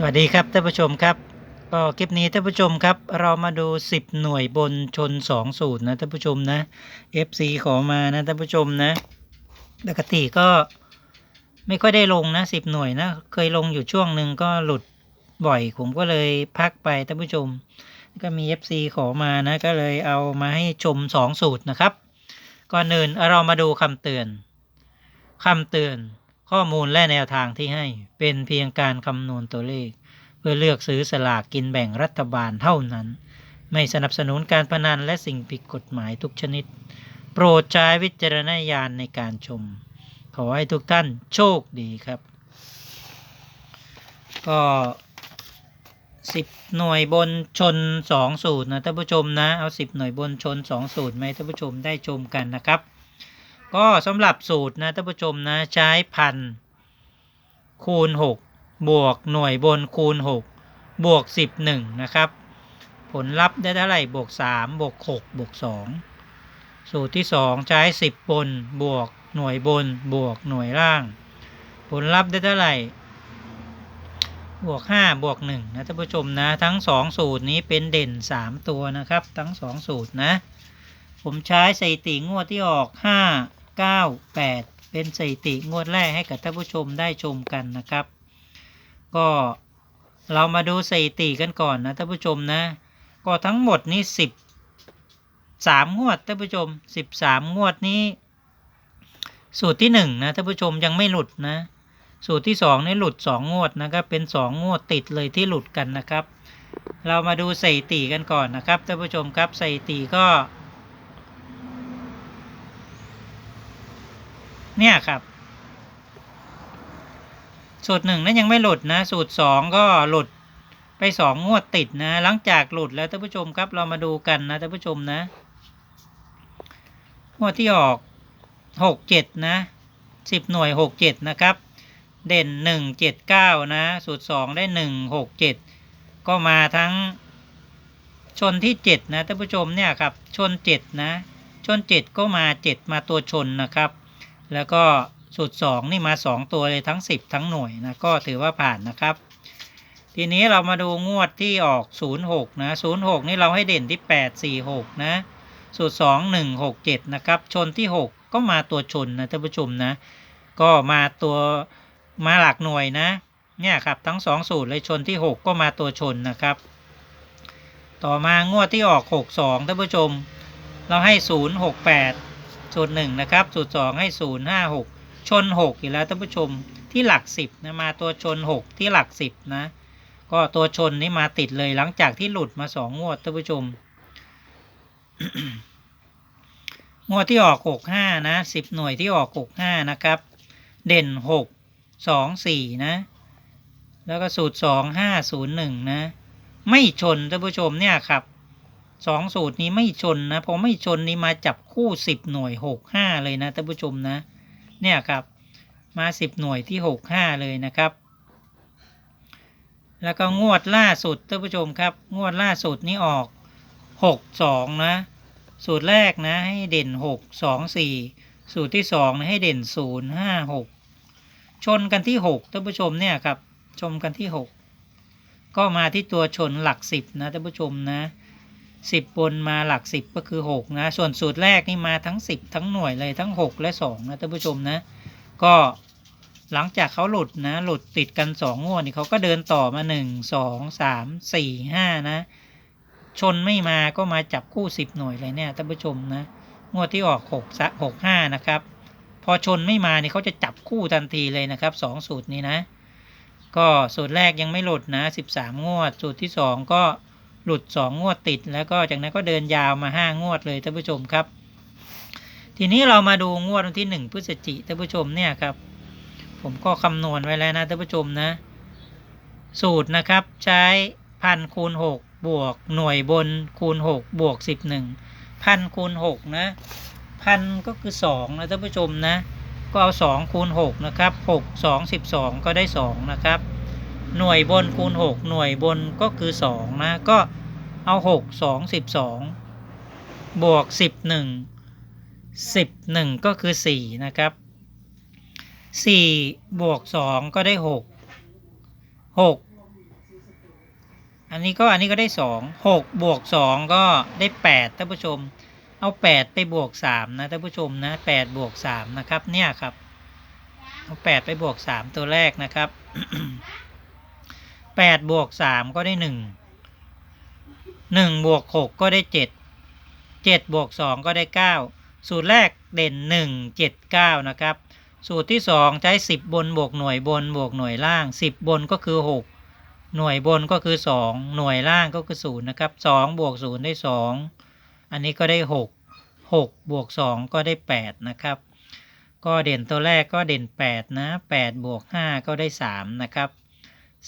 สวัสดีครับท่านผู้ชมครับก็คลิปนี้ท่านผู้ชมครับ เรามาดู 10 หน่วยบนชน 2 สูตรนะท่านผู้ชมนะ FC ขอมานะท่านผู้ชมนะปกติก็ไม่ค่อยได้ลงนะ 10 หน่วยนะ เคยลงอยู่ช่วงหนึ่งก็หลุดบ่อย ผมก็เลยพักไปท่านผู้ชม ก็มี FC ขอมานะ ก็เลยเอามาให้ชม 2 สูตรนะครับ ก่อนอื่นเรามาดูคำเตือนคำเตือน ข้อมูลและแนวทางที่ให้เป็นเพียงการคำนวณตัวเลข เพื่อเลือกซื้อสลากกินแบ่งรัฐบาลเท่านั้น ไม่สนับสนุนการพนันและสิ่งผิดกฎหมายทุกชนิด โปรดใช้วิจารณญาณในการชม ขอให้ทุกท่านโชคดีครับ ก็สิบหน่วยบนชนสองสูตรนะท่านผู้ชมนะ เอาสิบหน่วยบนชนสองสูตรไหมท่านผู้ชมได้ชมกันนะครับ ก็สำหรับสูตรนะท่านผู้ชมนะใช้พันคูณ 6 บวกหน่วยบนคูณ 6 บวก 11 นะครับ ผลลัพธ์ได้เท่าไหร่บวก 3 บวก 6 บวก 2 สูตรที่ 2 ใช้ 10 บนบวกหน่วยบนบวกหน่วยล่าง ผลลัพธ์ได้เท่าไหร่บวก 5 บวก 1 นะท่านผู้ชมนะ ทั้ง 2 สูตรนี้เป็นเด่น 3 ตัวนะครับ ทั้ง 2 สูตรนะ ผมใช้สถิติงวดที่ออก 5 9 8 เป็นสถิติงวดแรกให้กับท่านผู้ชมได้ชมกันนะครับ ก็เรามาดูสถิติกันก่อนนะท่านผู้ชมนะ ก็ทั้งหมดนี้10 3งวดท่านผู้ชม 13 งวดนี้ สูตรที่1นะท่านผู้ชมยังไม่หลุดนะ สูตรที่2นี่หลุด 2 งวดนะครับ เป็น 2 งวดติดเลยที่หลุดกันนะครับ เรามาดูสถิติกันก่อนนะครับท่านผู้ชมครับสถิติก็ เนี่ยครับ สูตรหนึ่งนั้นยังไม่หลุดนะ สูตรสองก็หลุดไปสองงวดติดนะ หลังจากหลุดแล้วท่านผู้ชมครับเรามาดูกันนะท่านผู้ชมนะงวดที่ออกหกเจ็ดนะสิบหน่วยหกเจ็ดนะครับ เด่นหนึ่งเจ็ดเก้านะ สูตรสองได้หนึ่งหกเจ็ดก็มาทั้งชนที่เจ็ดนะท่านผู้ชมเนี่ยครับ ชนเจ็ดนะ ชนเจ็ดก็มาเจ็ดมาตัวชนนะครับ แล้วก็สูตร 2 นี่มา 2 ตัวเลยทั้ง 10 ทั้งหน่วยนะก็ถือว่าผ่านนะครับ ทีนี้เรามาดูงวดที่ออก 06 นะ 06 นี่เราให้เด่นที่ 8 4 6 นะ สูตร 2 1 6 7 นะครับ ชนที่ 6 ก็มาตัวชนนะท่านผู้ชมนะ ก็มาตัวมาหลักหน่วยนะ เนี่ยครับทั้ง 2 สูตรเลยชนที่ 6 ก็มาตัวชนนะครับ ต่อมางวดที่ออก 62ท่านผู้ชม เราให้ 0 6 8 สูตรหนึ่งนะครับ สูตรสองให้ศูนย์ห้าหกชนหกอีกแล้วท่านผู้ชมที่หลักสิบนะมาตัวชนหกที่หลักสิบนะ ก็ตัวชนนี่มาติดเลยหลังจากที่หลุดมาสองงวดท่านผู้ชม งวดที่ออกหกห้านะสิบหน่วยที่ออกหกห้านะครับ เด่นหกสองสี่นะ แล้วก็สูตรสองห้าศูนย์หนึ่งนะ ไม่ชนท่านผู้ชมเนี่ยครับ สองสูตรนี้ไม่ชนนะพอไม่ชนนี่มาจับคู่สิบหน่วยหกห้าเลยนะท่านผู้ชมนะ เนี่ยครับมาสิบหน่วยที่หกห้าเลยนะครับ แล้วก็งวดล่าสุดท่านผู้ชมครับ งวดล่าสุดนี้ออกหกสองนะสูตรแรกนะให้เด่นหกสองสี่สูตรที่สองให้เด่นศูนย์ห้าหกชนกันที่หกท่านผู้ชมเนี่ยครับชมกันที่หกก็มาที่ตัวชนหลักสิบนะท่านผู้ชมนะ สิบบนมาหลักสิบก็คือหกนะ ส่วนสูตรแรกนี่มาทั้งสิบทั้งหน่วยเลยทั้งหกและสองนะท่านผู้ชมนะ ก็หลังจากเขาหลุดนะ หลุดติดกันสองงวดนี่เขาก็เดินต่อมาหนึ่งสองสามสี่ห้านะ ชนไม่มาก็มาจับคู่สิบหน่วยเลยเนี่ยท่านผู้ชมนะ งวดที่ออกหกหกห้านะครับ พอชนไม่มานี่เขาจะจับคู่ทันทีเลยนะครับสองสูตรนี้นะ ก็สูตรแรกยังไม่หลุดนะสิบสามงวด สูตรที่สองก็ หลุดสองงวดติด แล้วก็จากนั้นก็เดินยาวมาห้างวดเลยท่านผู้ชมครับ ทีนี้เรามาดูงวดวันที่หนึ่งพฤศจิกท่านผู้ชมเนี่ยครับ ผมก็คำนวณไว้แล้วนะท่านผู้ชมนะ สูตรนะครับใช้พันคูณหกบวกหน่วยบนคูณหกบวกสิบหนึ่งพันคูณหกนะพันก็คือสองนะท่านผู้ชมนะก็เอาสองคูณหกนะครับหกสองสิบสองก็ได้สองนะครับ หน่วยบนคูณหกหน่วยบนก็คือสองนะ ก็เอาหกสองสิบสองบวกสิบหนึ่งสิบหนึ่งก็คือสี่นะครับสี่บวกสองก็ได้หกหกอันนี้ก็อันนี้ก็ได้สองหกบวกสองก็ได้แปดท่านผู้ชม เอาแปดไปบวกสามนะ ท่านผู้ชมนะแปดบวกสามนะครับ เนี่ยครับ เอาแปดไปบวกสามตัวแรกนะครับ แปดบวกสามก็ได้หนึ่งหนึ่งบวกหกก็ได้เจ็ดเจ็ดบวกสองก็ได้เก้าสูตรแรกเด่นหนึ่งเจ็ดเก้านะครับ สูตรที่สองใช้สิบบนบวกหน่วยบนบวกหน่วยล่างสิบบนก็คือหกหน่วยบนก็คือสองหน่วยล่างก็คือศูนย์นะครับสองบวกศูนย์ได้สองอันนี้ก็ได้หกหกบวกสองก็ได้แปดนะครับ ก็เด่นตัวแรกก็เด่นแปดนะแปดบวกห้าก็ได้สามนะครับ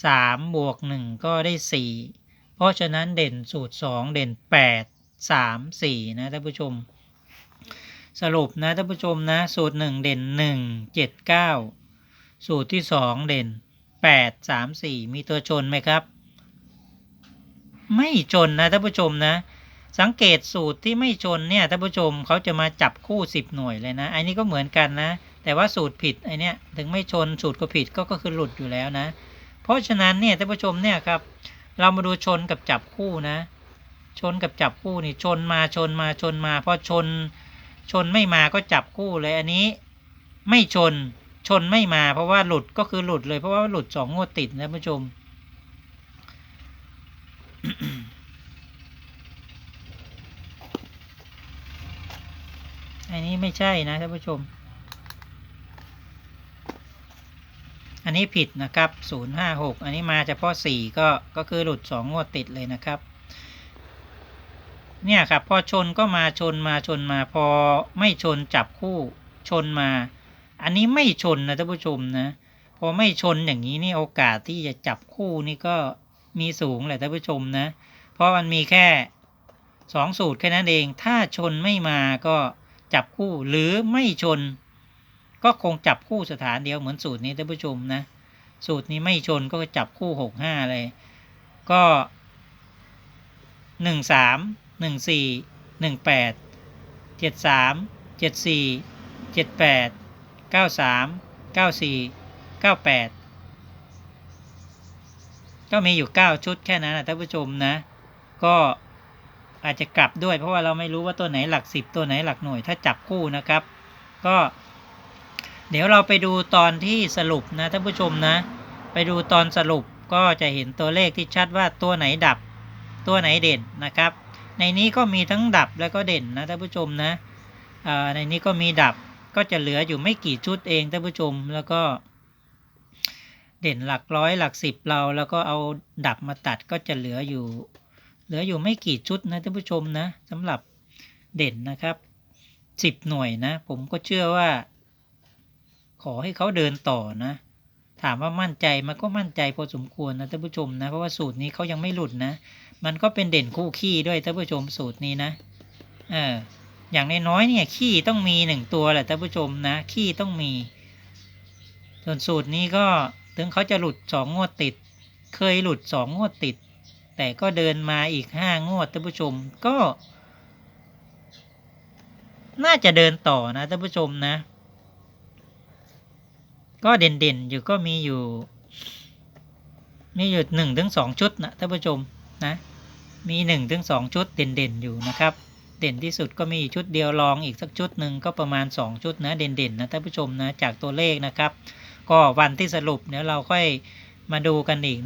สามบวกหนึ่งก็ได้สี่เพราะฉะนั้นเด่นสูตรสองเด่นแปดสามสี่นะท่านผู้ชม สรุปนะท่านผู้ชมนะ สูตรหนึ่งเด่นหนึ่งเจ็ดเก้าสูตรที่สองเด่นแปดสามสี่มีตัวชนไหมครับ ไม่ชนนะท่านผู้ชมนะสังเกตสูตรที่ไม่ชนเนี่ยท่านผู้ชมเขาจะมาจับคู่สิบหน่วยเลยนะ อันนี้ก็เหมือนกันนะ แต่ว่าสูตรผิดไอเนี้ยถึงไม่ชนสูตรก็ผิดก็ก็คือหลุดอยู่แล้วนะ ราะฉะนั้นเนี่ยท่านผู้ชมเนี่ยครับเรามาดูชนกับจับคู่นะ ชนกับจับคู่นี่ชนมาชนมาชนมาพอชน ชนไม่มาก็จับคู่เลยอันนี้ ไม่ชนชนไม่มาเพราะว่าหลุดก็คือหลุดเลยเพราะว่าหลุดสองงวดติดนะท่านผู้ชมอันนี้ไม่ใช่นะท่านผู้ชม อันนี้ผิดนะครับศูนย์ห้าหกอันนี้มาเฉพาะสี่ก็ ก็คือหลุดสองงวดติดเลยนะครับ เนี่ยครับ พอชนก็มาชนมาชนมา พอไม่ชนจับคู่ชนมา อันนี้ไม่ชนนะท่านผู้ชมนะ พอไม่ชนอย่างนี้นี่โอกาสที่จะจับคู่นี่ก็มีสูงแหละท่านผู้ชมนะ เพราะมันมีแค่สองสูตรแค่นั้นเอง ถ้าชนไม่มาก็จับคู่หรือไม่ชน ก็คงจับคู่สถานเดียวเหมือนสูตรนี้ท่านผู้ชมนะ สูตรนี้ไม่ชนก็จับคู่หกห้าเลย ก็หนึ่งสามหนึ่งสี่หนึ่งแปดเจ็ดสามเจ็ดสี่เจ็ดแปดเก้าสามเก้าสี่เก้าแปดก็มีอยู่เก้าชุดแค่นั้นนะท่านผู้ชมนะ ก็อาจจะกลับด้วยเพราะว่าเราไม่รู้ว่าตัวไหนหลักสิบตัวไหนหลักหน่วย ถ้าจับคู่นะครับ ก็ เดี๋ยวเราไปดูตอนที่สรุปนะท่านผู้ชมนะ ไปดูตอนสรุปก็จะเห็นตัวเลขที่ชัดว่าตัวไหนดับ ตัวไหนเด่นนะครับ ในนี้ก็มีทั้งดับแล้วก็เด่นนะท่านผู้ชมนะในนี้ก็มีดับก็จะเหลืออยู่ไม่กี่ชุดเองท่านผู้ชมแล้วก็ เด่นหลักร้อยหลักสิบเราแล้วก็เอาดับมาตัดก็จะเหลืออยู่ เหลืออยู่ไม่กี่ชุดนะท่านผู้ชมนะสำหรับเด่นนะครับสิบหน่วยนะ ผมก็เชื่อว่า ขอให้เขาเดินต่อนะ ถามว่ามั่นใจมันก็มั่นใจพอสมควรนะท่านผู้ชมนะ เพราะว่าสูตรนี้เขายังไม่หลุดนะ มันก็เป็นเด่นคู่ขี้ด้วยท่านผู้ชมสูตรนี้นะ เออ อย่างน้อยๆเนี่ยขี้ต้องมีหนึ่งตัวแหละท่านผู้ชมนะขี้ต้องมี ส่วนสูตรนี้ก็ถึงเขาจะหลุดสองงวดติด เคยหลุดสองงวดติด แต่ก็เดินมาอีกห้างวดท่านผู้ชมก็ น่าจะเดินต่อนะท่านผู้ชมนะ ก็เด่นๆอยู่ก็มีอยู่ มีอยู่หนึ่งถึงสองชุดนะท่านผู้ชมนะมีหนึ่งถึงสองชุดเด่นๆอยู่นะครับ เด่นที่สุดก็มีชุดเดียวรองอีกสักชุดหนึ่งก็ประมาณสองชุดนะเด่นๆนะท่านผู้ชมนะจากตัวเลขนะครับ ก็วันที่สรุปเดี๋ยวเราค่อยมาดูกันอีกนะ